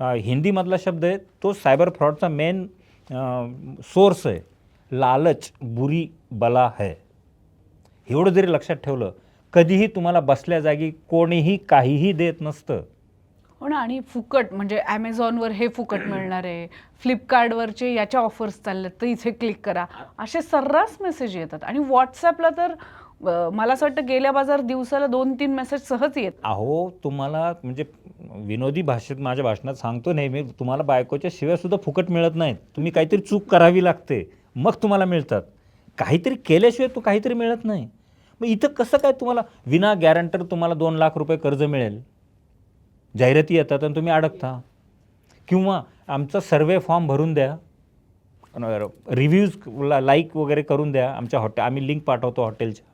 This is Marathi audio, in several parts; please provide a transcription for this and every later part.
हिंदीमधला शब्द आहे तो सायबर फ्रॉडचा मेन सोर्स आहे. लालच बुरी बला है. एवढं जरी लक्षात ठेवलं कधीही तुम्हाला बसल्या जागी कोणीही काहीही देत नसतं. हो ना आणि फुकट म्हणजे ॲमेझॉनवर हे फुकट मिळणार आहे फ्लिपकार्टवरचे याच्या ऑफर्स चालल्यात तर इथे क्लिक करा. असे सर्रास मेसेज येतात. आणि व्हॉट्सॲपला तर मला असं वाटतं गेल्या बाजार दिवसाला दोन तीन मेसेज सहज येत. अहो तुम्हाला म्हणजे विनोदी भाषेत माझ्या भाषणात सांगतो नेहमी तुम्हाला बायकोच्या शिवायसुद्धा फुकट मिळत नाहीत. तुम्ही काहीतरी चूक करावी लागते मग तुम्हाला मिळतात. काहीतरी केल्याशिवाय तो काहीतरी मिळत नाही. मग इथं कसं काय तुम्हाला विना गॅरंटर तुम्हाला दोन लाख रुपये कर्ज मिळेल? जाहिराती येतात आणि तुम्ही अडकता. किंवा आमचा सर्वे फॉर्म भरून द्या. रिव्ह्यूज लाईक वगैरे करून द्या. आमच्या हॉटेल आम्ही लिंक पाठवतो हॉटेलच्या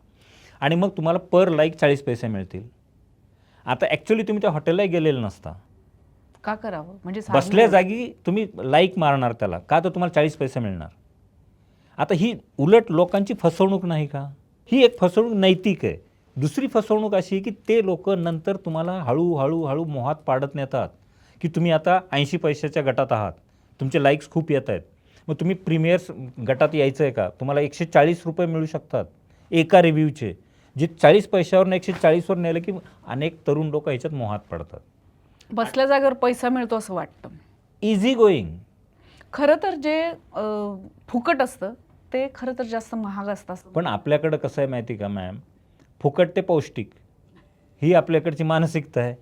आणि मग तुम्हाला पर लाईक चाळीस पैसे मिळतील. आता ॲक्च्युली तुम्ही त्या हॉटेलला गेलेलं नसता. का करावं? म्हणजे बसल्या. जागी तुम्ही लाईक मारणार त्याला. का तर तुम्हाला चाळीस पैसे मिळणार. आता ही उलट लोकांची फसवणूक नाही का? ही एक फसवणूक नैतिक आहे. दुसरी फसवणूक अशी आहे की ते लोक नंतर तुम्हाला हळूहळू हळू मोहात पाडत नेतात की तुम्ही आता ऐंशी पैशाच्या गटात आहात. तुमचे लाईक्स खूप येत आहेत. मग तुम्ही प्रीमियर्स गटात यायचं आहे का? तुम्हाला एकशे चाळीस रुपये मिळू शकतात. एका रिव्ह्यूचे जे चाळीस पैशावरून एकशे चाळीसवर नेलं की अनेक तरुण लोक ह्याच्यात मोहात पडतात. बसल्या जागेवर पैसा मिळतो असं वाटतं. इझी गोईंग खरं तर जे फुकट असतं ते खरं तर जास्त महाग असतं असं. पण आपल्याकडं कसं आहे माहिती का मॅम? फुकट ते पौष्टिक. ही आपल्याकडची मानसिकता आहे.